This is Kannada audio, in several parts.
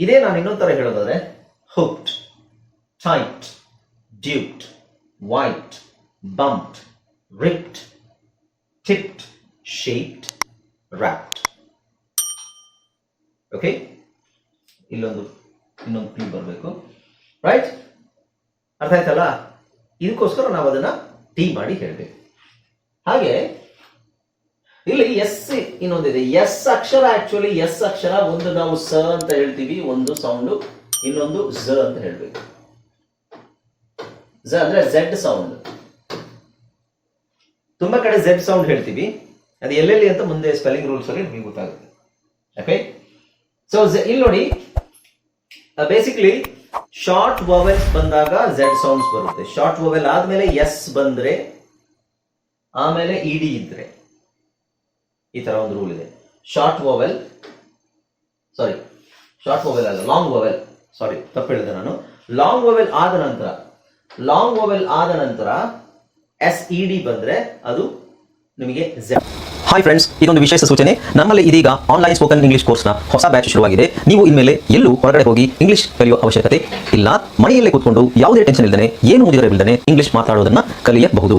ಇದೇ ನಾನು ಇನ್ನೊಂದು ತರ ಹೇಳೋದಾದ್ರೆ hooked tight dude white bumped ripped tipped shaped wrapped. Okay ಇಲ್ಲೊಂದು, ಇನ್ನೊಂದು ಪಿ ಬರಬೇಕು. ರೈಟ್ ಅರ್ಥ ಆಯ್ತಲ್ಲ? ಇದಕ್ಕೋಸ್ಕರ ನಾವು ಅದನ್ನ ಟೀ ಮಾಡಿ ಹೇಳಬೇಕು. ಹಾಗೆ ಇಲ್ಲಿ ಎಸ್ ಇನ್ನೊಂದಿದೆ. ಎಸ್ ಅಕ್ಷರ ಆಕ್ಚುಲಿ ಎಸ್ ಅಕ್ಷರ ಒಂದು ನಾವು ಸ ಅಂತ ಹೇಳ್ತೀವಿ, ಒಂದು ಸೌಂಡು ಇನ್ನೊಂದು ಝ ಅಂತ ಹೇಳ್ಬೇಕು. ಝ ಅಂದ್ರೆ ಝೆಡ್ ಸೌಂಡ್ ತುಂಬಾ ಕಡೆ ಝೆಡ್ ಸೌಂಡ್ ಹೇಳ್ತೀವಿ. ಅದು ಎಲ್ಲೆಲ್ಲಿ ಅಂತ ಮುಂದೆ ಸ್ಪೆಲ್ಲಿಂಗ್ ರೂಲ್ಸ್ ಅಲ್ಲಿ ನಿಮಗೆ ಗೊತ್ತಾಗುತ್ತೆ. ಓಕೆ ಸೊ ಇಲ್ಲಿ ನೋಡಿ ಬೇಸಿಕ್ಲಿ ಶಾರ್ಟ್ ವೊವೆಲ್ಸ್ ಬಂದಾಗ ಝೆಡ್ ಸೌಂಡ್ಸ್ ಬರುತ್ತೆ. ಶಾರ್ಟ್ ವೊವೆಲ್ ಆದ್ಮೇಲೆ ಎಸ್ ಬಂದ್ರೆ, ಆಮೇಲೆ ಇಡಿ ಇದ್ರೆ. ಈ ತರ ಒಂದು ರೂಲ್ ಇದೆ. ಶಾರ್ಟ್ ವೋವೆಲ್ ಸಾರಿ ಶಾರ್ಟ್ ವೋವೆಲ್ ಅಲ್ಲ ಲಾಂಗ್ ವೋವೆಲ್ ಸಾರಿ ತಪ್ಪು ಹೇಳಿದೆ ನಾನು. ಲಾಂಗ್ ವೋವೆಲ್ ಆದ ನಂತರ ಲಾಂಗ್ ವೋವೆಲ್ ಆದ ನಂತರ ಎಸ್ ಇ ಡಿ ಬಂದ್ರೆ ಅದು ನಿಮಗೆ ಹಾಯ್ ಫ್ರೆಂಡ್ಸ್ ಇದೊಂದು ವಿಶೇಷ ಸೂಚನೆ. ನಮ್ಮಲ್ಲಿ ಇದೀಗ ಆನ್ಲೈನ್ ಸ್ಪೋಕನ್ ಇಂಗ್ಲಿಷ್ ಕೋರ್ಸ್ನ ಹೊಸ ಬ್ಯಾಚ್ ಶುರುವಾಗಿದೆ. ನೀವು ಇನ್ಮೇಲೆ ಎಲ್ಲೂ ಹೊರಗಡೆ ಹೋಗಿ ಇಂಗ್ಲಿಷ್ ಕಲಿಯುವ ಅವಶ್ಯಕತೆ ಇಲ್ಲ. ಮನೆಯಲ್ಲೇ ಕೂತ್ಕೊಂಡು ಯಾವುದೇ ಟೆನ್ಷನ್ ಇಲ್ಲದೆ ಏನು ಇಲ್ಲದೆ ಇಂಗ್ಲಿಷ್ ಮಾತಾಡೋದನ್ನ ಕಲಿಯಬಹುದು.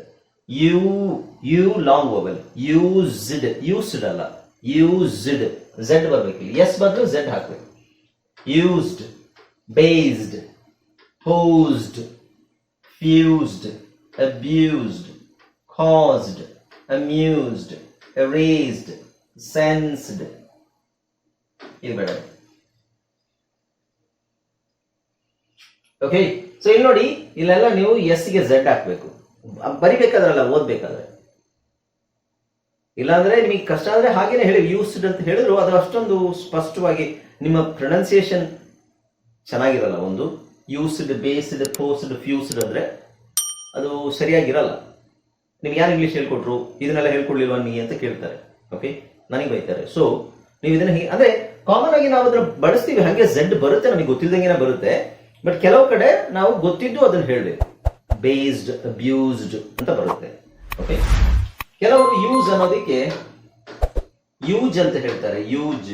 U U long vowel used used ಅಲ್ಲ ಯೂಸ್ಡ್ ಝೆಡ್ ಬರ್ಬೇಕಿಲ್ಲ ಎಸ್ ಬದಲು ಝೆಡ್ ಹಾಕ್ಬೇಕು used based hosed fused abused caused amused erased. Sensed ಇದು ಬೇಡ ಓಕೆ ಸೊ ಇಲ್ಲಿ ನೋಡಿ, ಇಲ್ಲೆಲ್ಲ ನೀವು ಎಸ್ಗೆ ಝೆಡ್ ಹಾಕ್ಬೇಕು. ಅ- ಬರಿಬೇಕಾದ್ರಲ್ಲ, ಓದ್ಬೇಕಾದ್ರೆ. ಇಲ್ಲಾಂದ್ರೆ ನಿಮಗೆ ಕಷ್ಟ ಆದ್ರೆ ಹಾಗೇನೆ ಹೇಳಿ ಯೂಸ್ಡ್ ಅಂತ ಹೇಳಿದ್ರು, ಅದು ಅಷ್ಟೊಂದು ಸ್ಪಷ್ಟವಾಗಿ ನಿಮ್ಮ ಪ್ರೊನೌನ್ಸಿಯೇಷನ್ ಚೆನ್ನಾಗಿರಲ್ಲ. ಒಂದು ಯೂಸ್ಡ್ ಬೇಸ್ಡ್ ಪೋಸ್ಡ್ ಫ್ಯೂಸ್ಡ್ ಅಂದ್ರೆ ಅದು ಸರಿಯಾಗಿರಲ್ಲ. ನಿಮ್ಗೆ ಯಾರು ಇಂಗ್ಲೀಷ್ ಹೇಳ್ಕೊಟ್ರು? ಇದನ್ನೆಲ್ಲ ಹೇಳ್ಕೊಡ್ಲಿಲ್ವಾ ನೀ ಅಂತ ಕೇಳ್ತಾರೆ. ಓಕೆ ನನಗೆ ಬೈತಾರೆ. ಸೊ ನೀವು ಇದನ್ನ ಅಂದ್ರೆ ಕಾಮನ್ ಆಗಿ ನಾವು ಅದನ್ನ ಬಳಸ್ತೀವಿ. ಹಾಗೆ ಝೆಡ್ ಬರುತ್ತೆ, ನಮಗೆ ಗೊತ್ತಿಲ್ದಂಗೆನೆ ಬರುತ್ತೆ. ಬಟ್ ಕೆಲವು ಕಡೆ ನಾವು ಗೊತ್ತಿದ್ದು ಅದನ್ನ ಹೇಳಬೇಕು. ಬೇಸ್ಡ್ ಅಬ್ಯೂಸ್ಡ್ ಅಂತ ಬರುತ್ತೆ. ಓಕೆ ಕೆಲವರು ಯೂಸ್ ಅನ್ನೋದಕ್ಕೆ ಯೂಜ್ ಅಂತ ಹೇಳ್ತಾರೆ. ಯೂಜ್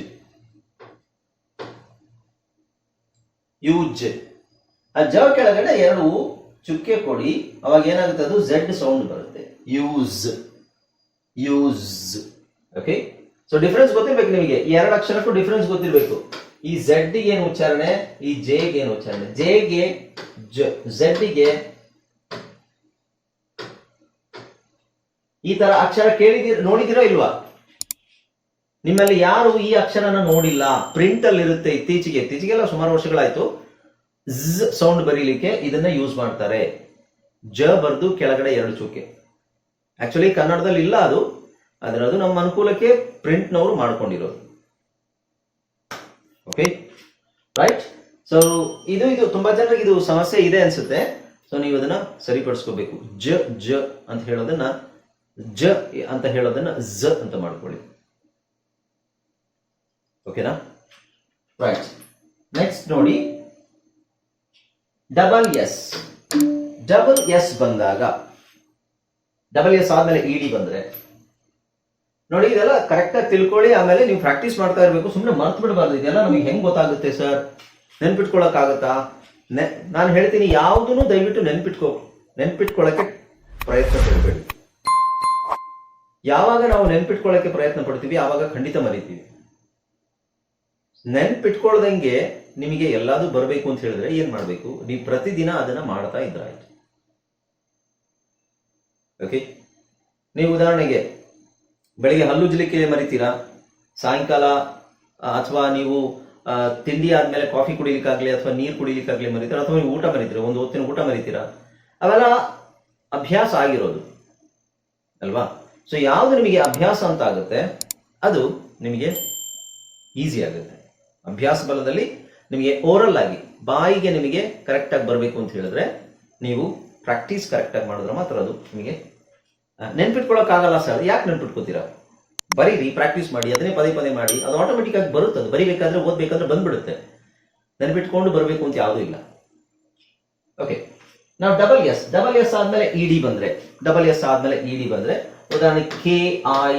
ಯೂಜ್ ಆ ಜ ಕೆಳಗಡೆ ಎರಡು ಚುಕ್ಕೆ ಕೊಡಿ. ಅವಾಗ ಏನಾಗುತ್ತೆ ಅದು? ಝೆಡ್ ಸೌಂಡ್ ಬರುತ್ತೆ. Use use okay so difference ಗೊತ್ತಿರ್ಬೇಕು ನಿಮಗೆ. ಈ ಎರಡು ಅಕ್ಷರಕ್ಕೂ ಡಿಫ್ರೆನ್ಸ್ ಗೊತ್ತಿರಬೇಕು. ಈ ಝೆಡ್ ಏನು ಉಚ್ಚಾರಣೆ? ಈ ಜೆಗೆ ಏನು ಉಚ್ಚಾರಣೆ? ಜೆ ಗೆ ಝೆಡ್ಗೆ ಈ ತರ ಅಕ್ಷರ ಕೇಳಿದಿರ ನೋಡಿದಿರೋ ಇಲ್ವಾ? ನಿಮ್ಮಲ್ಲಿ ಯಾರು ಈ ಅಕ್ಷರನ ನೋಡಿಲ್ಲ? ಪ್ರಿಂಟ್ ಅಲ್ಲಿ ಇರುತ್ತೆ ಇತ್ತೀಚೆಗೆ. ಇತ್ತೀಚೆಗೆಲ್ಲ ಸುಮಾರು ವರ್ಷಗಳಾಯ್ತು. ಝ್ ಸೌಂಡ್ ಬರೀಲಿಕ್ಕೆ ಇದನ್ನ ಯೂಸ್ ಮಾಡ್ತಾರೆ. ಜ ಬರ್ದು ಕೆಳಗಡೆ ಎರಡು ಚುಕ್ಕೆ. ಆಕ್ಚುಲಿ ಕನ್ನಡದಲ್ಲಿ ಇಲ್ಲ ಅದು. ಆದ್ರೆ ಅದು ನಮ್ಮ ಅನುಕೂಲಕ್ಕೆ ಪ್ರಿಂಟ್ನವರು ಮಾಡ್ಕೊಂಡಿರೋದು. ಓಕೆ ರೈಟ್ ಸೊ ಇದು ಇದು ತುಂಬಾ ಜನರಿಗೆ ಇದು ಸಮಸ್ಯೆ ಇದೆ ಅನ್ಸುತ್ತೆ. ಸೊ ನೀವು ಅದನ್ನ ಸರಿಪಡಿಸ್ಕೋಬೇಕು. ಜ ಜ ಅಂತ ಹೇಳೋದನ್ನ ಜ ಅಂತ ಹೇಳೋದನ್ನ ಝ ಅಂತ ಮಾಡ್ಕೊಳ್ಳಿ. ಓಕೆನಾ? ರೈಟ್ ನೆಕ್ಸ್ಟ್ ನೋಡಿ ಡಬಲ್ ಎಸ್ ಡಬಲ್ ಎಸ್ ಬಂದಾಗ ಡಬಲ್ ಎಸ್ ಆದ್ಮೇಲೆ ಇಡಿ ಬಂದ್ರೆ ನೋಡಿ ಇದೆಲ್ಲ ಕರೆಕ್ಟ್ ಆಗಿ ತಿಳ್ಕೊಳ್ಳಿ ಆಮೇಲೆ ನೀವು ಪ್ರಾಕ್ಟೀಸ್ ಮಾಡ್ತಾ ಇರಬೇಕು. ಸುಮ್ಮನೆ ಮರ್ತು ಬಿಡಬಾರ್ದು. ಇದೆಲ್ಲ ನಮಗೆ ಹೆಂಗ್ ಗೊತ್ತಾಗುತ್ತೆ ಸರ್ ನೆನ್ಪಿಟ್ಕೊಳಕ್ ಆಗತ್ತಾ ನೆ ನಾನು ಹೇಳ್ತೀನಿ ಯಾವುದನ್ನು ದಯವಿಟ್ಟು ನೆನ್ಪಿಟ್ಕೋ ನೆನ್ಪಿಟ್ಕೊಳಕ್ಕೆ ಪ್ರಯತ್ನ ಪಡಬೇಡಿ. ಯಾವಾಗ ನಾವು ನೆನ್ಪಿಟ್ಕೊಳ್ಳೋಕೆ ಪ್ರಯತ್ನ ಪಡ್ತೀವಿ, ಆವಾಗ ಖಂಡಿತ ಮರಿತೀವಿ. ನೆನ್ಪಿಟ್ಕೊಳ್ದಂಗೆ ನಿಮಗೆ ಎಲ್ಲಾದ್ರೂ ಬರಬೇಕು ಅಂತ ಹೇಳಿದ್ರೆ ಏನ್ ಮಾಡಬೇಕು? ನೀವು ಪ್ರತಿದಿನ ಅದನ್ನ ಮಾಡ್ತಾ ಇದ್ರಾಯ್ತು. ಓಕೆ ನೀವು ಉದಾಹರಣೆಗೆ ಬೆಳಿಗ್ಗೆ ಹಲ್ಲುಜ್ಲಿಕ್ಕೆ ಮರಿತೀರಾ? ಸಾಯಂಕಾಲ ಅಥವಾ ನೀವು ತಿಂಡಿ ಆದ್ಮೇಲೆ ಕಾಫಿ ಕುಡಿಲಿಕ್ಕಾಗ್ಲಿ ಅಥವಾ ನೀರು ಕುಡಿಲಿಕ್ಕಾಗ್ಲಿ ಮರಿತೀರಾ? ಅಥವಾ ನೀವು ಊಟ ಮರಿತೀರಾ? ಒಂದು ಹೊತ್ತಿನ ಊಟ ಮರಿತೀರಾ? ಅವೆಲ್ಲ ಅಭ್ಯಾಸ ಆಗಿರೋದು. ಅಲ್ವಾ? ಸೊ ಯಾವುದು ನಿಮಗೆ ಅಭ್ಯಾಸ ಅಂತ ಆಗುತ್ತೆ, ಅದು ನಿಮಗೆ ಈಸಿ ಆಗುತ್ತೆ. ಅಭ್ಯಾಸ ಬಲದಲ್ಲಿ ನಿಮಗೆ ಓರಲ್ ಆಗಿ ಬಾಯಿಗೆ ನಿಮಗೆ ಕರೆಕ್ಟಾಗಿ ಬರಬೇಕು ಅಂತ ಹೇಳಿದ್ರೆ, ನೀವು ಪ್ರಾಕ್ಟೀಸ್ ಕರೆಕ್ಟಾಗಿ ಮಾಡಿದ್ರೆ ಮಾತ್ರ ಅದು ನಿಮಗೆ ನೆನ್ಪಿಟ್ಕೊಳ್ಳೋಕ್ಕಾಗಲ್ಲ ಸರ್ ಯಾಕೆ ನೆನ್ಪಿಟ್ಕೋತೀರಾ? ಬರೀರಿ ಪ್ರಾಕ್ಟೀಸ್ ಮಾಡಿ, ಅದನ್ನೇ ಪದೇ ಪದೇ ಮಾಡಿ, ಅದು ಆಟೋಮೆಟಿಕ್ ಆಗಿ ಬರುತ್ತೆ. ಅದು ಬರಿಬೇಕಾದ್ರೆ, ಓದಬೇಕಾದ್ರೆ ಬಂದ್ಬಿಡುತ್ತೆ. ನೆನ್ಪಿಟ್ಕೊಂಡು ಬರಬೇಕು ಅಂತ ಯಾವುದೂ ಇಲ್ಲ. ಓಕೆ ನಾವು ಡಬಲ್ ಎಸ್ ಡಬಲ್ ಎಸ್ ಆದ್ಮೇಲೆ ಇ ಡಿ ಬಂದ್ರೆ ಡಬಲ್ ಎಸ್ ಆದ್ಮೇಲೆ ಇ ಡಿ ಬಂದ್ರೆ ಉದಾಹರಣೆ K I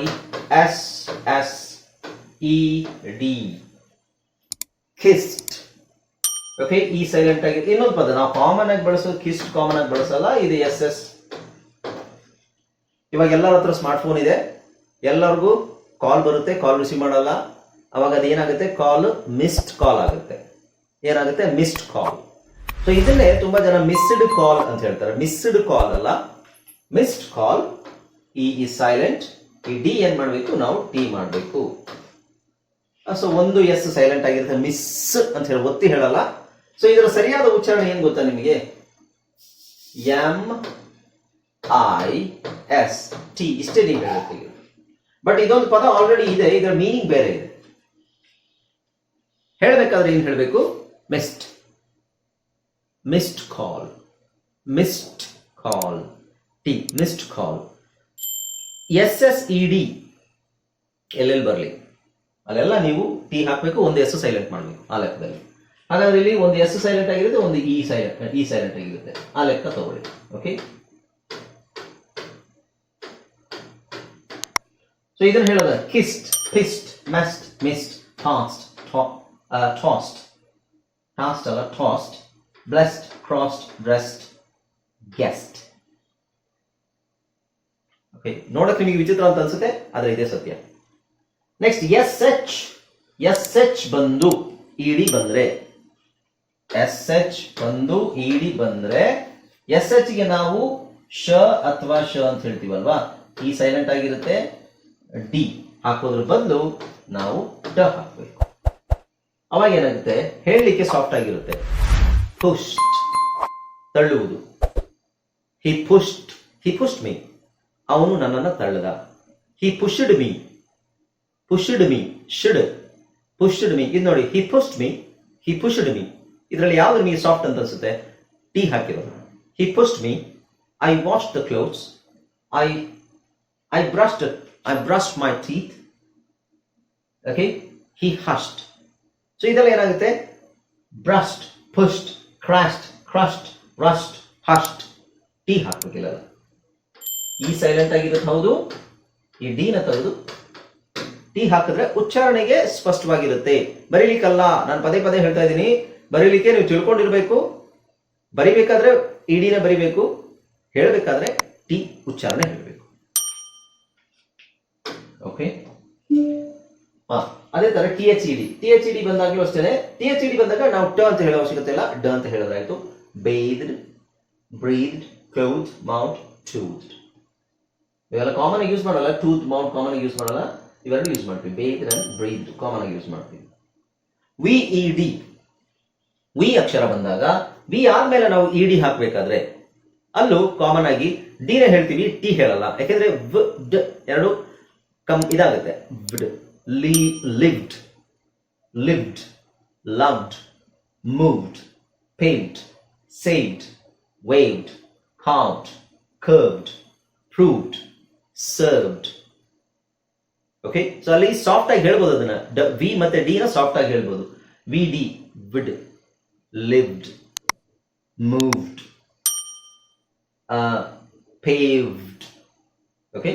S S E D. Kissed. Okay ಈ ಸೈಲೆಂಟ್ ಆಗಿ ಇನ್ನೊಂದು ಪದ. ನಾವು ಕಾಮನ್ ಆಗಿ ಬಳಸೋದು ಕಿಸ್ಟ್ ಕಾಮನ್ ಆಗಿ ಬಳಸಲ್ಲ, ಇದು ಎಸ್ ಎಸ್. ಇವಾಗ ಎಲ್ಲರ ಹತ್ರ ಸ್ಮಾರ್ಟ್ ಫೋನ್ ಇದೆ. ಎಲ್ಲರಿಗೂ ಕಾಲ್ ಬರುತ್ತೆ ಕಾಲ್ ರಿಸೀವ್ ಮಾಡಲ್ಲ. ಅವಾಗ ಅದೇನಾಗುತ್ತೆ? ಕಾಲ್ ಮಿಸ್ಡ್ ಕಾಲ್ ಆಗುತ್ತೆ. ಏನಾಗುತ್ತೆ? ಮಿಸ್ಡ್ ಕಾಲ್ ಸೊ ಇದನ್ನೇ ತುಂಬಾ ಜನ ಮಿಸ್ಡ್ ಕಾಲ್ ಅಂತ ಹೇಳ್ತಾರೆ. ಮಿಸ್ಡ್ ಕಾಲ್ ಅಲ್ಲ. Missed call E is silent ಈ ಡಿ ಏನ್ ಮಾಡಬೇಕು? ನಾವು ಟಿ ಮಾಡಬೇಕು. ಸೊ ಒಂದು ಎಸ್ ಸೈಲೆಂಟ್ ಆಗಿರುತ್ತೆ. ಮಿಸ್ ಅಂತ ಹೇಳಿ ಒತ್ತಿ ಹೇಳಲ್ಲ. ಸೊ ಇದರ ಸರಿಯಾದ ಉಚ್ಚಾರಣೆ ಏನ್ ಗೊತ್ತಾ ನಿಮಗೆ? ಎಂ ಐ ಎಸ್ ಟಿ ಇಷ್ಟೇ ನೀವು ಹೇಳುತ್ತೀವಿ ಬಟ್ ಇದೊಂದು ಪದ ಆಲ್ರೆಡಿ ಇದೆ. ಇದರ ಮೀನಿಂಗ್ ಬೇರೆ ಇದೆ. ಹೇಳಬೇಕಾದ್ರೆ ಏನ್ ಹೇಳಬೇಕು? Mist missed call missed call T missed call S S E D ಎಲ್ಲೆಲ್ಲಿ ಬರಲಿ? ಅಲ್ಲೆಲ್ಲ ನೀವು ಟಿ ಹಾಕಬೇಕು, ಒಂದು ಎಸ್ ಸೈಲೆಂಟ್ ಮಾಡಬೇಕು ಆ ಲೆಕ್ಕದಲ್ಲಿ. ಹಾಗಾದ್ರೆ ಇಲ್ಲಿ ಒಂದು ಎಸ್ ಸೈಲೆಂಟ್ ಆಗಿರುತ್ತೆ, ಒಂದು ಇ ಸೈಲೆಂಟ್ ಇ ಸೈಲೆಂಟ್ ಆಗಿರುತ್ತೆ. ಆ ಲೆಕ್ಕ ತಗೊಳ್ಳಿ ಓಕೆ ಸೊ ಇದನ್ನ ಹೇಳೋದ ಕಿಸ್ಟ್ ಫಿಸ್ಟ್ ಮೆಸ್ಟ್ ಮಿಸ್ಟ್ ಟಾಸ್ಟ್ ಟಾಸ್ಟ್ ಟಾಸ್ಟ್ ಅಲ್ಲ toast blessed crossed breast guest okay ನೋಡಕ್ಕೆ ನಿಮಗೆ ವಿಚಿತ್ರ ಅಂತ ಅನ್ಸುತ್ತೆ, ಆದ್ರೆ ಇದೇ ಸತ್ಯ. Next S H S H ಬಂದು ಇಡಿ ಬಂದ್ರೆ. ಎಸ್ ಎಚ್ ಬಂದು ಇಡಿ ಬಂದ್ರೆ ಎಸ್ ಎಚ್ಗೆ ನಾವು ಶ ಅಥವಾ ಶ ಅಂತ ಹೇಳ್ತೀವಲ್ವಾ? ಈ ಸೈಲೆಂಟ್ ಆಗಿರುತ್ತೆ ಡಿ ಹಾಕೋದ್ರ ಬದಲು ನಾವು ಡ ಹಾಕ್ಬೇಕು. ಅವಾಗ ಏನಾಗುತ್ತೆ? ಹೇಳಲಿಕ್ಕೆ ಸಾಫ್ಟ್ ಆಗಿರುತ್ತೆ. ಪುಷ್ಟ್ ತಳ್ಳುವುದು. ಹಿ ಪುಷ್ಟ್ ಹಿ ಪುಷ್ಟ್ ಮೀ ಅವನು ನನ್ನನ್ನು ತಳ್ಳದ. He pushed me pushed me should pushed me ಇದು ನೋಡಿ he pushed me he pushed me ಇದರಲ್ಲಿ ಯಾವ್ದು ಮೀ ಸಾಫ್ಟ್ ಅಂತ ಅನ್ಸುತ್ತೆ? ಟೀ ಹಾಕಿರೋದು. He pushed me I wash the clothes I I brushed I brushed my teeth okay he hushed so ಇದೆಲ್ಲ ಏನಾಗುತ್ತೆ? Brushed pushed crossed crust rust hushed T ಹಾಕ್ಬೇಕಿಲ್ಲ. ಈ ಸೈಲೆಂಟ್ ಆಗಿರೋದು ಹೌದು, ಈ ಡಿನ ತೆಗೆದು ಟಿ ಹಾಕಿದ್ರೆ ಉಚ್ಚಾರಣೆಗೆ ಸ್ಪಷ್ಟವಾಗಿರುತ್ತೆ. ಬರೀಲಿಕ್ಕಲ್ಲ, ನಾನು ಪದೇ ಪದೇ ಹೇಳ್ತಾ ಇದ್ದೀನಿ. ಬರೀಲಿಕ್ಕೆ ನೀವು ತಿಳ್ಕೊಂಡಿರ್ಬೇಕು. ಬರಿಬೇಕಾದ್ರೆ ಇಡಿನ ಬರಿಬೇಕು. ಹೇಳಬೇಕಾದ್ರೆ ಟಿ ಉಚ್ಚಾರಣೆ ಹೇಳಬೇಕು. ಓಕೆ ಹಾ ಅದೇ ತರ T H ED T H ED ಬಂದಾಗಲೂ ಅಷ್ಟೇ ಟಿ ಎಚ್ ಇಡಿ ಬಂದಾಗ ನಾವು ಟ ಅಂತ ಹೇಳೋ ಅವಶ್ಯಕತೆ ಇಲ್ಲ. ಡ ಅಂತ ಹೇಳಿದ್ರಾಯ್ತು bathed breathe clothe mouth tooth ಇವೆಲ್ಲ ಕಾಮನ್ ಆಗಿ ಯೂಸ್ ಮಾಡಲ್ಲ ಟೂತ್ ಮೌಂಟ್ ಕಾಮನ್ ಆಗಿ ಯೂಸ್ ಮಾಡಲ್ಲ ಇವೆರಡು ಯೂಸ್ ಮಾಡ್ತೀವಿ. ಅಂಡ್ ಬ್ರೀದ್ ಕಾಮನ್ ಆಗಿ ಯೂಸ್ ಮಾಡ್ತೀವಿ. ವಿ ಇ ಡಿ ವಿ ಅಕ್ಷರ ಬಂದಾಗ ವಿ ಆದ್ಮೇಲೆ ನಾವು ಇ ಡಿ ಹಾಕ್ಬೇಕಾದ್ರೆ, ಅಲ್ಲೂ ಕಾಮನ್ ಆಗಿ ಡಿ ಹೇಳ್ತೀವಿ ಟಿ ಹೇಳಲ್ಲ. ಯಾಕೆಂದ್ರೆ ಡ್ ಎರಡು ಕಮ್ ಇದಾಗುತ್ತೆ. Lived lived loved moved paint saved waved caved curved proved served okay so ಅಲ್ಲಿ ಸಾಫ್ಟ್ ಆಗಿ ಹೇಳ್ಬೋದು ಅದನ್ನ. ವಿ ಮತ್ತೆ ಡಿ ನ ಸಾಫ್ಟ್ ಆಗಿ ಹೇಳ್ಬೋದು. ವಿ ಡಿ ವಿಡ್ ಲಿವ್ಡ್ ಮೂವ್ಡ್ ಪೇವ್ಡ್ ಓಕೆ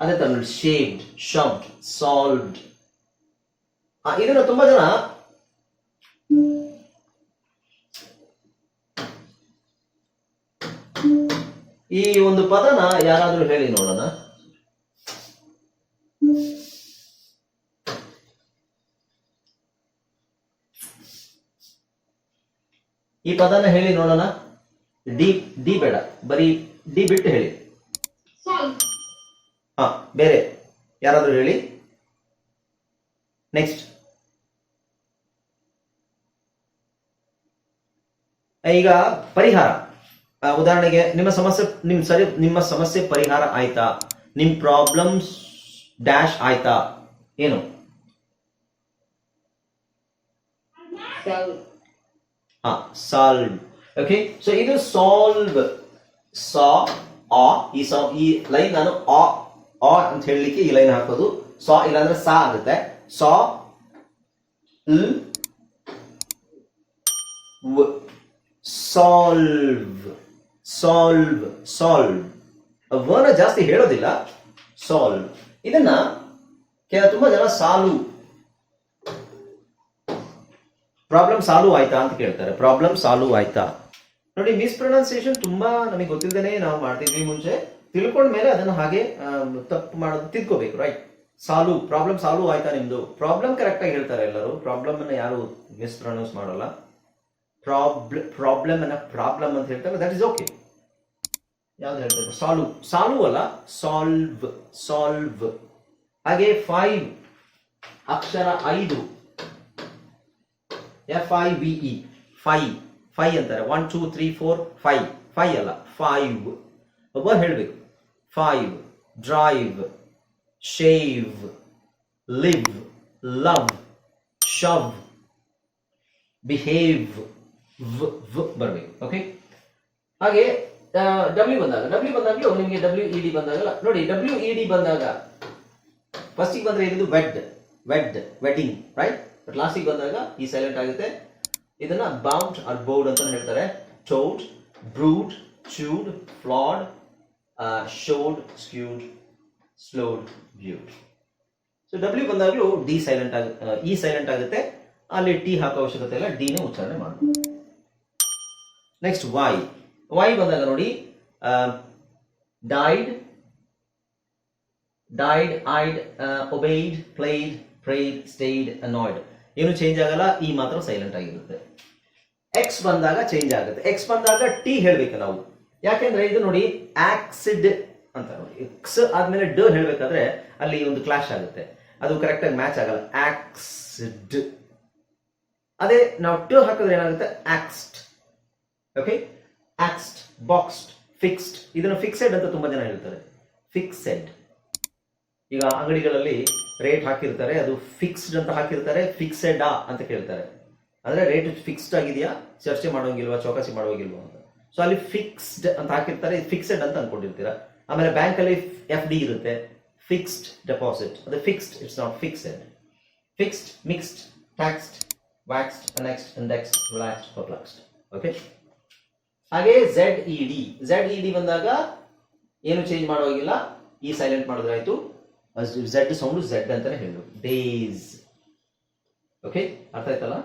ಅದೇ ತರ ಶೇವ್ಡ್ ಶಬ್ಡ್ ಸಾಲ್ವ್ಡ್ ಇದನ್ನ ತುಂಬಾ ಜನ ಈ ಒಂದು ಪದನ ಯಾರಾದ್ರೂ ಹೇಳಿ ನೋಡೋಣ. ಈ ಪದನ ಹೇಳಿ ನೋಡೋಣ. ಡಿ ಡಿ ಬೇಡ. ಬರೀ ಡಿ ಬಿಟ್ಟು ಹೇಳಿ. ಹಾ ಬೇರೆ. ಯಾರಾದ್ರೂ ಹೇಳಿ. ನೆಕ್ಸ್ಟ್. ಈಗ ಪರಿಹಾರ. ಉದಾಹರಣೆಗೆ ನಿಮ್ಮ ಸಮಸ್ಯೆ ನಿಮ್ ಸರಿ ನಿಮ್ಮ ಸಮಸ್ಯೆ ಪರಿಹಾರ ಆಯ್ತಾ? ನಿಮ್ ಪ್ರಾಬ್ಲಮ್ಸ್ ಡ್ಯಾಶ್ ಆಯ್ತಾ? ಏನು? ಸಾಲ್ವ್ ಓಕೆ ಸೊ ಇದು ಸಾಲ್ವ್ ಸಾ ಆ ಈ ಸಾ ಈ ಲೈನ್ ನಾನು ಆ ಆ ಅಂತ ಹೇಳಲಿಕ್ಕೆ ಈ ಲೈನ್ ಹಾಕೋದು. ಸಾ ಇಲ್ಲಾಂದ್ರೆ ಸಾ ಆಗುತ್ತೆ. ಸಾ ಲ್ ಸಾಲ್ವ್ ಸಾಲ್ವ್ ಸಾಲ್ವ್ ವರ್ನ ಜಾಸ್ತಿ ಹೇಳೋದಿಲ್ಲ. ಸಾಲ್ವ್ ಇದನ್ನ ಕೆಲ ತುಂಬಾ ಜನ ಸಾಲು. ಪ್ರಾಬ್ಲಮ್ ಸಾಲು ಆಯ್ತಾ ಅಂತ ಕೇಳ್ತಾರೆ. ಪ್ರಾಬ್ಲಮ್ ಸಾಲು ಆಯ್ತಾ. ನೋಡಿ ಮಿಸ್ಪ್ರೊನೌನ್ಸಿಯೇಷನ್ ತುಂಬಾ ನಮಗೆ ಗೊತ್ತಿಲ್ಲದೆ ನಾವು ಮಾಡ್ತಿದ್ವಿ ಮುಂಚೆ. ತಿಳ್ಕೊಂಡ ಮೇಲೆ ಅದನ್ನ ಹಾಗೆ ತಪ್ಪು ಮಾಡೋದು ತಿದ್ಕೋಬೇಕು ರೈಟ್ ಸಾಲು ಪ್ರಾಬ್ಲಮ್ ಸಾಲು ಆಯ್ತಾ ನಿಮ್ದು? ಪ್ರಾಬ್ಲಮ್ ಕರೆಕ್ಟ್ ಆಗಿ ಹೇಳ್ತಾರೆ ಎಲ್ಲರೂ. ಪ್ರಾಬ್ಲಮ್ ಅನ್ನ ಯಾರು ಮಿಸ್ಪ್ರೊನೌನ್ಸ್ ಮಾಡಲ್ಲ. ಪ್ರಾಬ್ಲಮ್ ಪ್ರಾಬ್ಲಮ್ ಅನ್ನ ಪ್ರಾಬ್ಲಮ್ ಅಂತ ಹೇಳ್ತಾರೆ ದಟ್ ಇಸ್ ಓಕೆ ಯಾವ್ದು ಹೇಳ್ತಾರೆ ಸಾಲ್ವ್ ಸಾಲ್ವ್ ಅಲ್ಲ ಸಾಲ್ವ್ ಸಾಲ್ವ್ ಹಾಗೆ ಫೈವ್ ಅಕ್ಷರ ಐದು. ಎಫ್ ಐ ವಿ ಇ ಫೈ ಫೈ ಅಂತಾರೆ. ಒನ್ ಟೂ ತ್ರೀ ಫೋರ್ ಫೈ ಫೈ ಅಲ್ಲ ಫೈವ್ ಒಬ್ಬ ಹೇಳಬೇಕು. Five drive shave live love shove behave ಬರಬೇಕು ಓಕೆ ಹಾಗೆ ಡಬ್ಲ್ಯೂ ಬಂದಾಗ ಡಬ್ಲ್ಯೂ ಬಂದಾಗಲೂ ನಿಮಗೆ ಡಬ್ಲ್ಯೂ ಇ ಡಿ ಬಂದಾಗಲ್ಲ. ನೋಡಿ ಡಬ್ಲ್ಯೂ ಇ ಡಿ ಬಂದಾಗ ಫಸ್ಟಿಗೆ ಬಂದ್ರೆ ಏನಿದು? Wed wed wedding right but ಲಾಸ್ಟಿಗೆ ಬಂದಾಗ, ಈ ಸೈಲೆಂಟ್ ಆಗುತ್ತೆ. ಇದನ್ನ ಬೌಂಡ್ ಆರ್ ಬೋರ್ಡ್ ಅಂತ ಹೇಳ್ತಾರೆ. Chowed brewed chewed flawed showed skewed slowed ಬ್ಯೂಡ್ so W ಬಂದಾಗಲೂ ಡಿ ಸೈಲೆಂಟ್ ಆಗುತ್ತೆ ಇ ಸೈಲೆಂಟ್ ಆಗುತ್ತೆ. ಅಲ್ಲಿ ಟಿ ಹಾಕೋ ಅವಶ್ಯಕತೆ ಇಲ್ಲ. ಡಿನೇ ಉಚ್ಚಾರಣೆ ಮಾಡಬೇಕು ನೆಕ್ಸ್ಟ್ ವೈ ವೈ ಬಂದಾಗ ನೋಡಿ died died eyed obeyed played prayed stayed annoyed ಏನು ಚೇಂಜ್ ಆಗಲ್ಲ, ಈ ಮಾತ್ರ ಸೈಲೆಂಟ್ ಆಗಿರುತ್ತೆ. ಎಕ್ಸ್ ಬಂದಾಗ ಚೇಂಜ್ ಆಗುತ್ತೆ. ಎಕ್ಸ್ ಬಂದಾಗ ಟಿ ಹೇಳ್ಬೇಕು ನಾವು. ಯಾಕೆಂದ್ರೆ ಇದು ನೋಡಿ ಆಕ್ಸಿಡ್ ಅಂತ ನೋಡಿ. ಎಕ್ಸ್ ಆದ್ಮೇಲೆ ಡ ಹೇಳಬೇಕಾದ್ರೆ ಅಲ್ಲಿ ಒಂದು ಕ್ಲಾಶ್ ಆಗುತ್ತೆ. ಅದು ಕರೆಕ್ಟ್ ಆಗಿ ಮ್ಯಾಚ್ ಆಗಲ್ಲ. ಆಕ್ಸಿಡ್ ಅದೇ, ನಾವು ಟ ಹಾಕಿದ್ರೆ ಏನಾಗುತ್ತೆ? Axed okay axed boxed fixed ಇದನ್ನು ಫಿಕ್ಸೆಡ್ ಅಂತ ತುಂಬಾ ಜನ ಹೇಳ್ತಾರೆ. ಫಿಕ್ಸೆಡ್ ಈಗ ಅಂಗಡಿಗಳಲ್ಲಿ ರೇಟ್ ಹಾಕಿರ್ತಾರೆ, ಅದು ಫಿಕ್ಸ್ಡ್ ಅಂತ ಹಾಕಿರ್ತಾರೆ ಫಿಕ್ಸೆಡ್ ಅಂತ ಕೇಳ್ತಾರೆ. ಅಂದ್ರೆ ರೇಟ್ ಫಿಕ್ಸ್ಡ್ ಆಗಿದೆಯಾ? ಚರ್ಚೆ ಮಾಡೋಂಗಿಲ್ವಾ? ಚೌಕಾಸಿ ಮಾಡೋಂಗಿಲ್ವಾ ಅಂತ. ಸೊ ಅಲ್ಲಿ ಫಿಕ್ಸ್ಡ್ ಅಂತ ಹಾಕಿರ್ತಾರೆ. ಫಿಕ್ಸೆಡ್ ಅಂತ ಅನ್ಕೊಂಡಿರ್ತೀರಾ? ಆಮೇಲೆ ಬ್ಯಾಂಕ್ ಅಲ್ಲಿ ಎಫ್ ಡಿ ಇರುತ್ತೆ. ಫಿಕ್ಸ್ಡ್ ಡೆಪಾಸಿಟ್ ಅದು fixed it's not fixed fixed mixed taxed waxed next indexed relaxed perplexed okay ಹಾಗೆ Z E D Z E D ಬಂದಾಗ ಏನು ಚೇಂಜ್ ಮಾಡೋಗಿಲ್ಲ ಈ ಸೈಲೆಂಟ್ ಮಾಡಿದ್ರಾಯ್ತು. ಝೆಡ್ ಸೌಂಡ್ ಝೆಡ್ ಅಂತಾನೆ ಹೇಳು ಡೇಸ್ ಓಕೆ ಅರ್ಥ ಆಯ್ತಲ್ಲ?